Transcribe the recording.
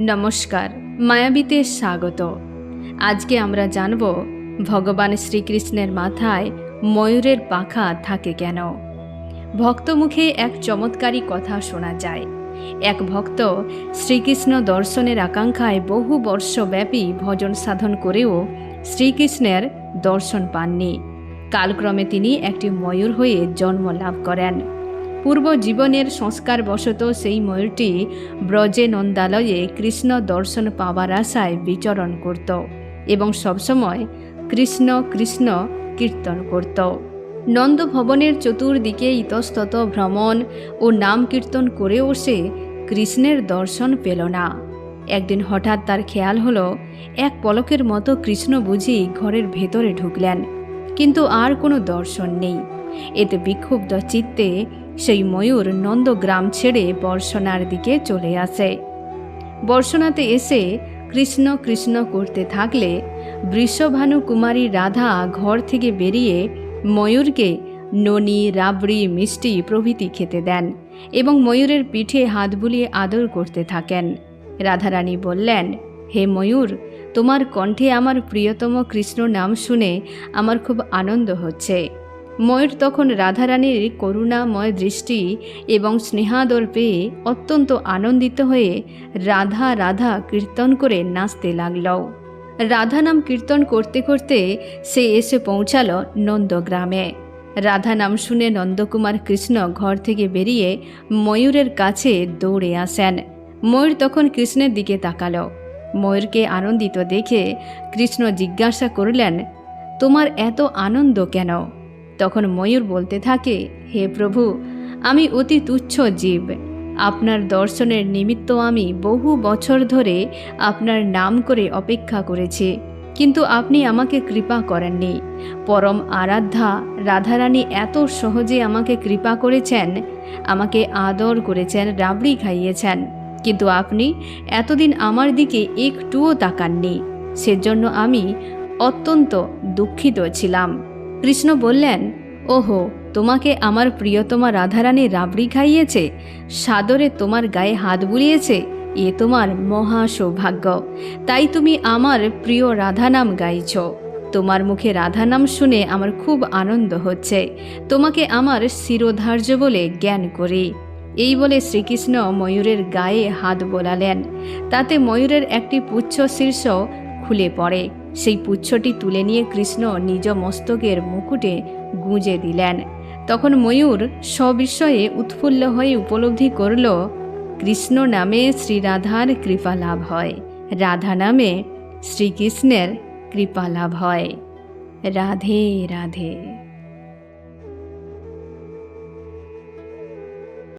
নমস্কার, মায়াবীতে স্বাগত। আজকে আমরা জানব ভগবান শ্রীকৃষ্ণের মাথায় ময়ূরের পাখা থাকে কেন? ভক্ত মুখে এক চমৎকারী কথা শোনা যায়। এক ভক্ত শ্রীকৃষ্ণ দর্শনের আকাঙ্ক্ষায় বহু বর্ষব্যাপী ভজন সাধন করেও শ্রীকৃষ্ণের দর্শন পাননি। কালক্রমে তিনি একটি ময়ূর হয়ে জন্ম লাভ করেন। পূর্ব জীবনের সংস্কার বশত সেই ময়ূরটি ব্রজে নন্দালয়ে কৃষ্ণ দর্শন পাওয়ার আশায় বিচরণ করত এবং সবসময় কৃষ্ণ কৃষ্ণ কীর্তন করত। নন্দ ভবনের চতুর্দিকে ইতস্তত ভ্রমণ ও নাম কীর্তন করেও সে কৃষ্ণের দর্শন পেল না। একদিন হঠাৎ তার খেয়াল হলো, এক পলকের মতো কৃষ্ণ বুঝি ঘরের ভেতরে ঢুকলেন, কিন্তু আর কোনো দর্শন নেই। এতে বিক্ষুব্ধ চিত্তে সেই ময়ূর নন্দগ্রাম ছেড়ে বর্ষণার দিকে চলে আসে। বর্ষণাতে এসে কৃষ্ণ কৃষ্ণ করতে থাকলে বৃষভানু কুমারী রাধা ঘর থেকে বেরিয়ে ময়ূরকে ননি, রাবড়ি, মিষ্টি প্রভৃতি খেতে দেন এবং ময়ূরের পিঠে হাত বুলিয়ে আদর করতে থাকেন। রাধারানী বললেন, হে ময়ূর, তোমার কণ্ঠে আমার প্রিয়তম কৃষ্ণ নাম শুনে আমার খুব আনন্দ হচ্ছে। ময়ূর তখন রাধারানীর করুণাময় দৃষ্টি এবং স্নেহাদর পেয়ে অত্যন্ত আনন্দিত হয়ে রাধা রাধা কীর্তন করে নাচতে লাগল। রাধা নাম কীর্তন করতে করতে সে এসে পৌঁছাল নন্দগ্রামে। রাধা নাম শুনে নন্দকুমার কৃষ্ণ ঘর থেকে বেরিয়ে ময়ূরের কাছে দৌড়ে আসেন। ময়ূর তখন কৃষ্ণের দিকে তাকালো। ময়ূরকে আনন্দিত দেখে কৃষ্ণ জিজ্ঞাসা করলেন, তোমার এত আনন্দ কেন? তখন ময়ূর বলতে থাকে, হে প্রভু, আমি অতি তুচ্ছ জীব। আপনার দর্শনের নিমিত্ত আমি বহু বছর ধরে আপনার নাম করে অপেক্ষা করেছি। কিন্তু আপনি আমাকে কৃপা করেননি। পরম আরাধ্যা, রাধারানী এত সহজে আমাকে কৃপা করেছেন, আমাকে আদর করেছেন, রাবড়ি খাইয়েছেন। কিন্তু আপনি এতদিন আমার দিকে একটুও তাকাননি। সেজন্য আমি অত্যন্ত দুঃখিত ছিলাম। কৃষ্ণ বললেন, ওহো, তোমাকে আমার প্রিয়তমা রাধারানী রাবড়ি খাইয়েছে, সাদরে তোমার গায়ে হাত বুলিয়েছে, এ তোমার মহা সৌভাগ্য। তাই তুমি আমার প্রিয় রাধা নাম গাইছ। তোমার মুখে রাধা নাম শুনে আমার খুব আনন্দ হচ্ছে। তোমাকে আমার শিরোধার্য বলে জ্ঞান করি। এই বলে শ্রীকৃষ্ণ ময়ূরের গায়ে হাত বোলালেন। তাতে ময়ূরের একটি পুচ্ছ শীর্ষ খুলে পড়ে। সেই পুচ্ছটি তুলে নিয়ে কৃষ্ণ নিজ মস্তকের মুকুটে গুঁজে দিলেন। তখন ময়ূর সবিস্ময়ে উৎফুল্ল হয়ে উপলব্ধি করল, কৃষ্ণ নামে শ্রীরাধার কৃপা লাভ হয়। রাধা নামে শ্রীকৃষ্ণের কৃপা লাভ হয়। রাধে রাধে।